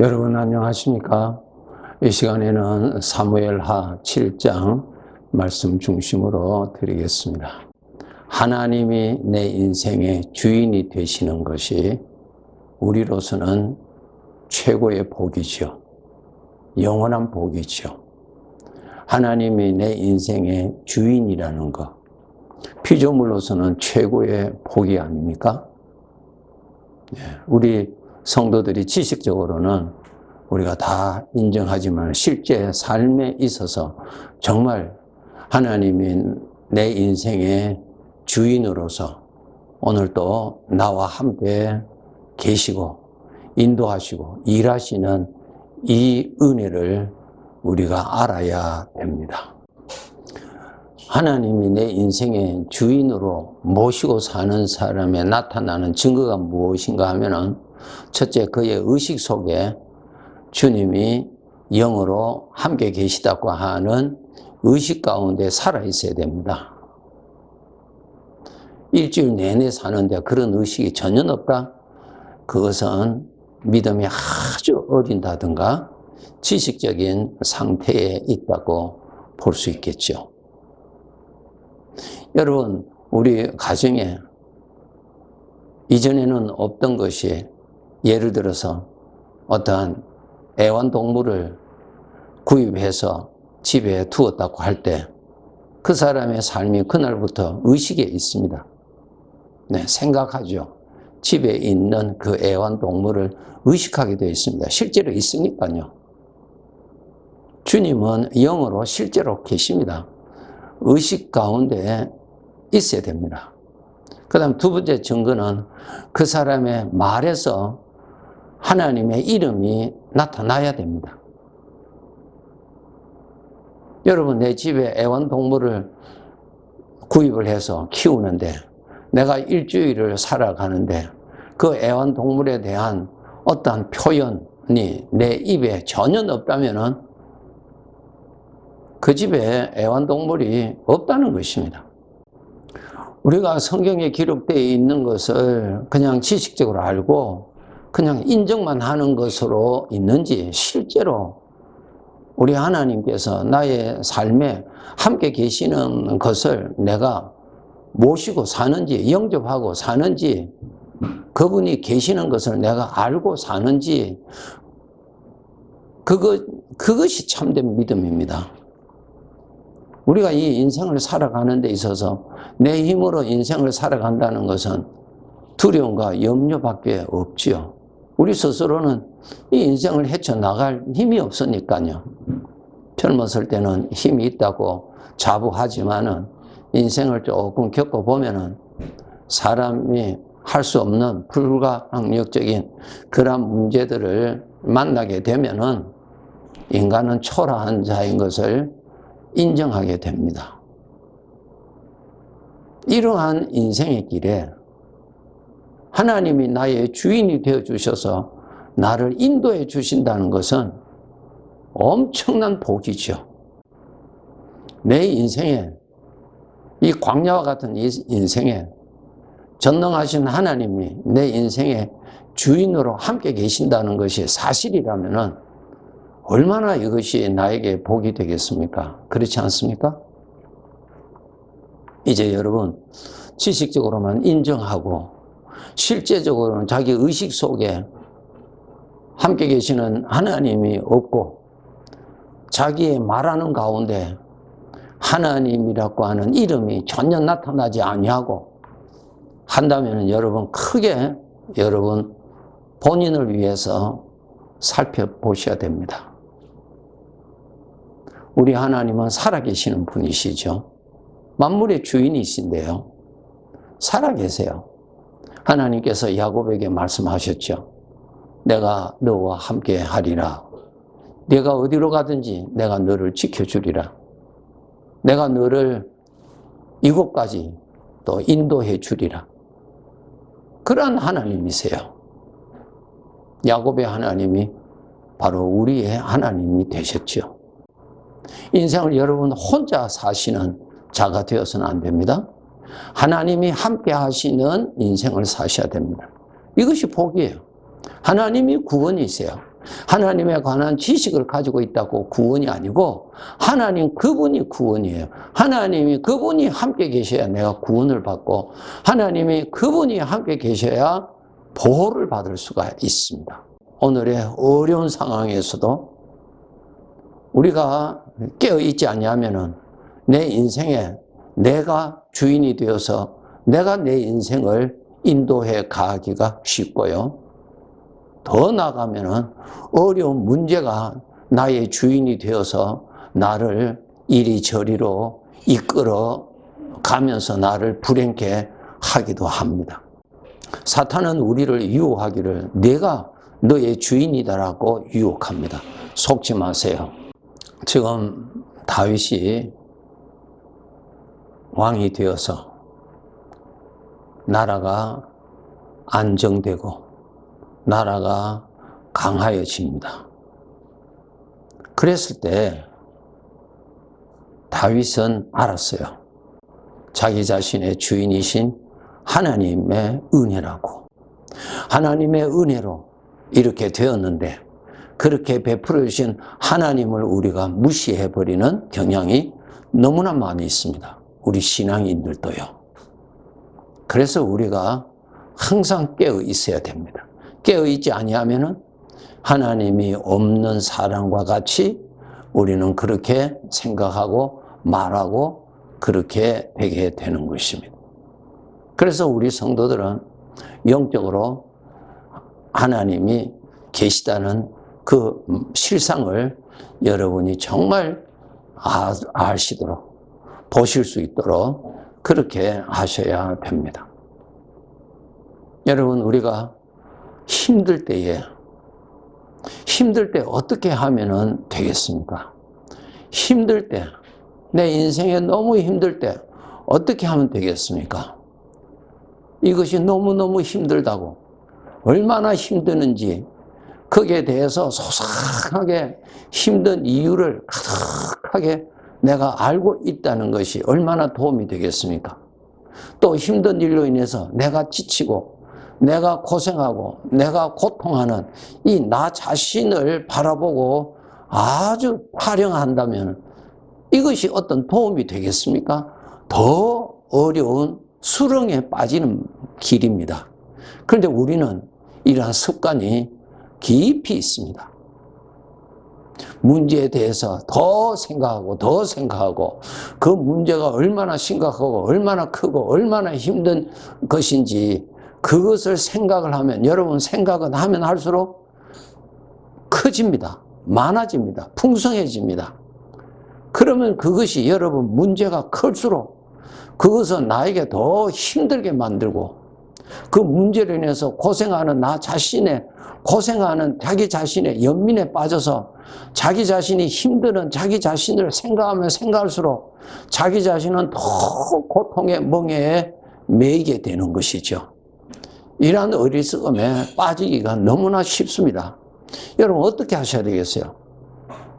여러분 안녕하십니까? 이 시간에는 사무엘하 7장 말씀 중심으로 드리겠습니다. 하나님이 내 인생의 주인이 되시는 것이 우리로서는 최고의 복이죠. 영원한 복이죠. 하나님이 내 인생의 주인이라는 것. 피조물로서는 최고의 복이 아닙니까? 네, 우리 성도들이 지식적으로는 우리가 다 인정하지만 실제 삶에 있어서 정말 하나님이 내 인생의 주인으로서 오늘 또 나와 함께 계시고 인도하시고 일하시는 이 은혜를 우리가 알아야 됩니다. 하나님이 내 인생의 주인으로 모시고 사는 사람에 나타나는 증거가 무엇인가 하면은 첫째 그의 의식 속에 주님이 영으로 함께 계시다고 하는 의식 가운데 살아 있어야 됩니다. 일주일 내내 사는데 그런 의식이 전혀 없다? 그것은 믿음이 아주 어린다든가 지식적인 상태에 있다고 볼 수 있겠죠. 여러분, 우리 가정에 이전에는 없던 것이 예를 들어서 어떠한 애완동물을 구입해서 집에 두었다고 할 때 그 사람의 삶이 그날부터 의식에 있습니다. 네, 생각하죠. 집에 있는 그 애완동물을 의식하게 되어 있습니다. 실제로 있으니까요. 주님은 영으로 실제로 계십니다. 의식 가운데 있어야 됩니다. 그 다음 두 번째 증거는 그 사람의 말에서 하나님의 이름이 나타나야 됩니다. 여러분, 내 집에 애완동물을 구입을 해서 키우는데 내가 일주일을 살아가는데 그 애완동물에 대한 어떠한 표현이 내 입에 전혀 없다면은 그 집에 애완동물이 없다는 것입니다. 우리가 성경에 기록되어 있는 것을 그냥 지식적으로 알고 그냥 인정만 하는 것으로 있는지 실제로 우리 하나님께서 나의 삶에 함께 계시는 것을 내가 모시고 사는지 영접하고 사는지 그분이 계시는 것을 내가 알고 사는지 그것 그것이 참된 믿음입니다. 우리가 이 인생을 살아가는 데 있어서 내 힘으로 인생을 살아간다는 것은 두려움과 염려밖에 없지요. 우리 스스로는 이 인생을 헤쳐나갈 힘이 없으니까요. 젊었을 때는 힘이 있다고 자부하지만은 인생을 조금 겪어보면은 사람이 할 수 없는 불가항력적인 그런 문제들을 만나게 되면은 인간은 초라한 자인 것을 인정하게 됩니다. 이러한 인생의 길에 하나님이 나의 주인이 되어 주셔서 나를 인도해 주신다는 것은 엄청난 복이죠. 내 인생에 이 광야와 같은 인생에 전능하신 하나님이 내 인생의 주인으로 함께 계신다는 것이 사실이라면은 얼마나 이것이 나에게 복이 되겠습니까? 그렇지 않습니까? 이제 여러분, 지식적으로만 인정하고, 실제적으로는 자기 의식 속에 함께 계시는 하나님이 없고, 자기의 말하는 가운데 하나님이라고 하는 이름이 전혀 나타나지 아니하고 한다면 여러분 크게 여러분 본인을 위해서 살펴보셔야 됩니다. 우리 하나님은 살아계시는 분이시죠. 만물의 주인이신데요. 살아계세요. 하나님께서 야곱에게 말씀하셨죠. 내가 너와 함께 하리라. 내가 어디로 가든지 내가 너를 지켜주리라. 내가 너를 이곳까지 또 인도해 주리라. 그러한 하나님이세요. 야곱의 하나님이 바로 우리의 하나님이 되셨죠. 인생을 여러분 혼자 사시는 자가 되어서는 안 됩니다. 하나님이 함께 하시는 인생을 사셔야 됩니다. 이것이 복이에요. 하나님이 구원이세요. 하나님에 관한 지식을 가지고 있다고 구원이 아니고 하나님 그분이 구원이에요. 하나님이 그분이 함께 계셔야 내가 구원을 받고 하나님이 그분이 함께 계셔야 보호를 받을 수가 있습니다. 오늘의 어려운 상황에서도 우리가 깨어 있지 아니하면은 내 인생에 내가 주인이 되어서 내가 내 인생을 인도해 가기가 쉽고요. 더 나가면은 어려운 문제가 나의 주인이 되어서 나를 이리저리로 이끌어 가면서 나를 불행케 하기도 합니다. 사탄은 우리를 유혹하기를 내가 너의 주인이다라고 유혹합니다. 속지 마세요. 지금 다윗이 왕이 되어서 나라가 안정되고 나라가 강하여집니다. 그랬을 때 다윗은 알았어요. 자기 자신의 주인이신 하나님의 은혜라고. 하나님의 은혜로 이렇게 되었는데 그렇게 베풀어 주신 하나님을 우리가 무시해 버리는 경향이 너무나 많이 있습니다. 우리 신앙인들도요. 그래서 우리가 항상 깨어 있어야 됩니다. 깨어 있지 아니하면은 하나님이 없는 사람과 같이 우리는 그렇게 생각하고 말하고 그렇게 되게 되는 것입니다. 그래서 우리 성도들은 영적으로 하나님이 계시다는 그 실상을 여러분이 정말 아- 아시도록 보실 수 있도록 그렇게 하셔야 됩니다. 여러분, 우리가 힘들 때에, 힘들 때 어떻게 하면 되겠습니까? 힘들 때, 내 인생에 너무 힘들 때 어떻게 하면 되겠습니까? 이것이 너무너무 힘들다고, 얼마나 힘드는지, 거기에 대해서 소상하게 힘든 이유를 가득하게 내가 알고 있다는 것이 얼마나 도움이 되겠습니까? 또 힘든 일로 인해서 내가 지치고 내가 고생하고 내가 고통하는 이 나 자신을 바라보고 아주 활용한다면 이것이 어떤 도움이 되겠습니까? 더 어려운 수렁에 빠지는 길입니다. 그런데 우리는 이러한 습관이 깊이 있습니다. 문제에 대해서 더 생각하고 더 생각하고 그 문제가 얼마나 심각하고 얼마나 크고 얼마나 힘든 것인지 그것을 생각을 하면 여러분 생각은 하면 할수록 커집니다. 많아집니다. 풍성해집니다. 그러면 그것이 여러분 문제가 클수록 그것은 나에게 더 힘들게 만들고 그 문제로 인해서 고생하는 나 자신의 고생하는 자기 자신의 연민에 빠져서 자기 자신이 힘드는 자기 자신을 생각하면 생각할수록 자기 자신은 더 고통의 멍에에 매이게 되는 것이죠. 이러한 어리석음에 빠지기가 너무나 쉽습니다. 여러분 어떻게 하셔야 되겠어요?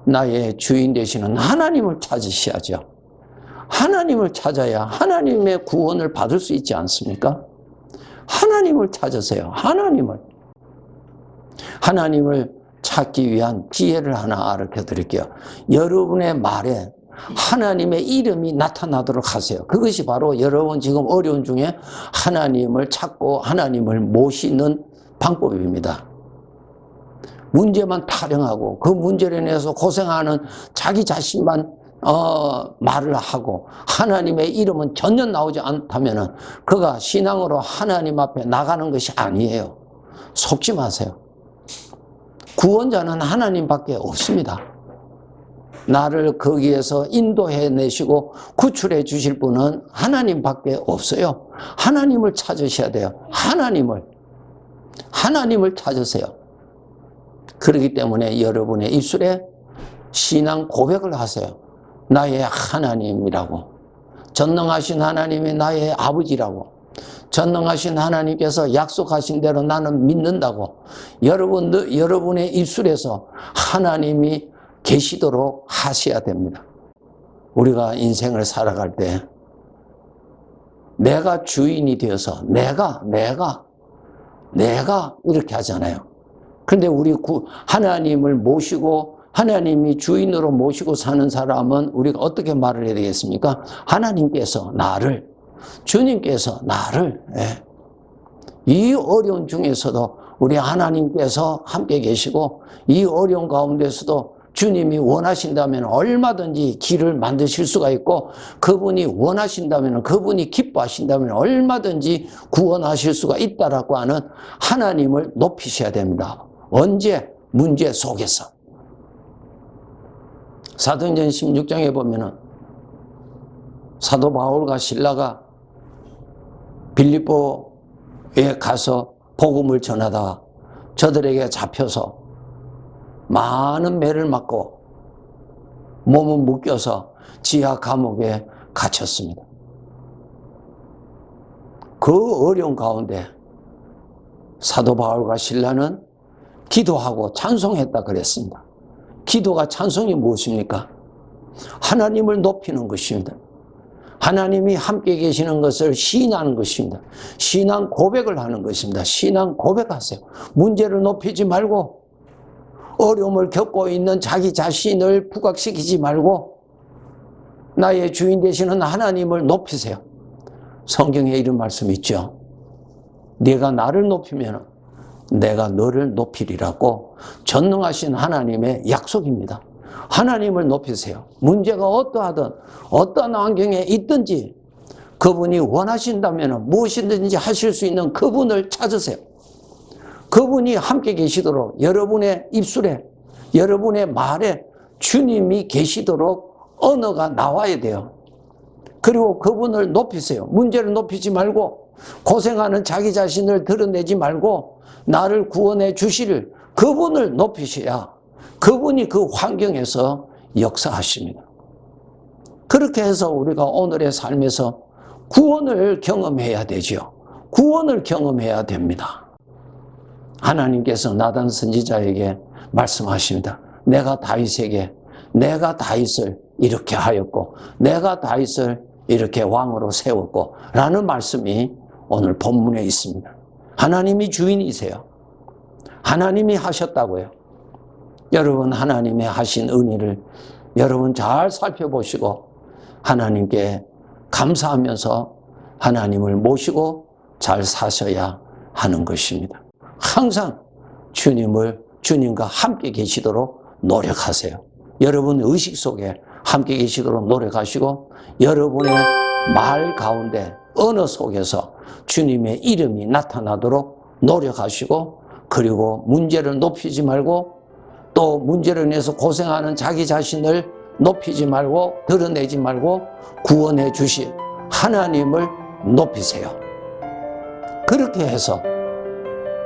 나의 주인 되시는 하나님을 찾으셔야죠. 하나님을 찾아야 하나님의 구원을 받을 수 있지 않습니까? 하나님을 찾으세요. 하나님을. 하나님을 찾기 위한 지혜를 하나 알려 드릴게요. 여러분의 말에 하나님의 이름이 나타나도록 하세요. 그것이 바로 여러분 지금 어려운 중에 하나님을 찾고 하나님을 모시는 방법입니다. 문제만 타령하고 그 문제로 인해서 고생하는 자기 자신만 어, 말을 하고 하나님의 이름은 전혀 나오지 않다면은 그가 신앙으로 하나님 앞에 나가는 것이 아니에요. 속지 마세요. 구원자는 하나님밖에 없습니다. 나를 거기에서 인도해 내시고 구출해 주실 분은 하나님밖에 없어요. 하나님을 찾으셔야 돼요. 하나님을. 하나님을 찾으세요. 그렇기 때문에 여러분의 입술에 신앙 고백을 하세요. 나의 하나님이라고. 전능하신 하나님이 나의 아버지라고. 전능하신 하나님께서 약속하신 대로 나는 믿는다고. 여러분, 여러분의 입술에서 하나님이 계시도록 하셔야 됩니다. 우리가 인생을 살아갈 때 내가 주인이 되어서 내가, 내가, 내가 이렇게 하잖아요. 근데 우리 구, 하나님을 모시고 하나님이 주인으로 모시고 사는 사람은 우리가 어떻게 말을 해야 되겠습니까? 하나님께서 나를, 주님께서 나를, 예. 이 어려운 중에서도 우리 하나님께서 함께 계시고 이 어려운 가운데서도 주님이 원하신다면 얼마든지 길을 만드실 수가 있고 그분이 원하신다면 그분이 기뻐하신다면 얼마든지 구원하실 수가 있다라고 하는 하나님을 높이셔야 됩니다. 언제? 문제 속에서. 사도행전 16장에 보면은 사도 바울과 신라가 빌립보에 가서 복음을 전하다가 저들에게 잡혀서 많은 매를 맞고 몸은 묶여서 지하 감옥에 갇혔습니다. 그 어려운 가운데 사도 바울과 신라는 기도하고 찬송했다 그랬습니다. 기도가 찬송이 무엇입니까? 하나님을 높이는 것입니다. 하나님이 함께 계시는 것을 시인하는 것입니다. 신앙 고백을 하는 것입니다. 신앙 고백하세요. 문제를 높이지 말고 어려움을 겪고 있는 자기 자신을 부각시키지 말고 나의 주인 되시는 하나님을 높이세요. 성경에 이런 말씀 있죠. 네가 나를 높이면 내가 너를 높이리라고 전능하신 하나님의 약속입니다. 하나님을 높이세요. 문제가 어떠하든 어떤 환경에 있든지 그분이 원하신다면 무엇이든지 하실 수 있는 그분을 찾으세요. 그분이 함께 계시도록 여러분의 입술에 여러분의 말에 주님이 계시도록 언어가 나와야 돼요. 그리고 그분을 높이세요. 문제를 높이지 말고 고생하는 자기 자신을 드러내지 말고 나를 구원해 주실 그분을 높이셔야 그분이 그 환경에서 역사하십니다. 그렇게 해서 우리가 오늘의 삶에서 구원을 경험해야 되죠. 구원을 경험해야 됩니다. 하나님께서 나단 선지자에게 말씀하십니다. 내가 다윗에게 내가 다윗을 이렇게 하였고 내가 다윗을 이렇게 왕으로 세웠고 라는 말씀이 오늘 본문에 있습니다. 하나님이 주인이세요. 하나님이 하셨다고요. 여러분 하나님의 하신 은혜를 여러분 잘 살펴보시고 하나님께 감사하면서 하나님을 모시고 잘 사셔야 하는 것입니다. 항상 주님을 주님과 함께 계시도록 노력하세요. 여러분 의식 속에 함께 계시도록 노력하시고 여러분의 말 가운데 언어 속에서 주님의 이름이 나타나도록 노력하시고 그리고 문제를 높이지 말고 또 문제로 인해서 고생하는 자기 자신을 높이지 말고 드러내지 말고 구원해 주실 하나님을 높이세요. 그렇게 해서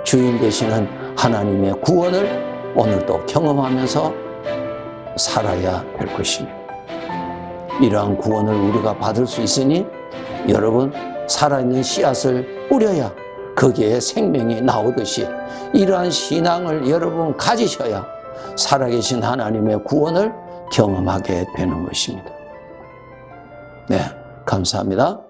주인 되시는 하나님의 구원을 오늘도 경험하면서 살아야 될 것입니다. 이러한 구원을 우리가 받을 수 있으니 여러분 살아있는 씨앗을 뿌려야 거기에 생명이 나오듯이 이러한 신앙을 여러분 가지셔야 살아계신 하나님의 구원을 경험하게 되는 것입니다. 네, 감사합니다.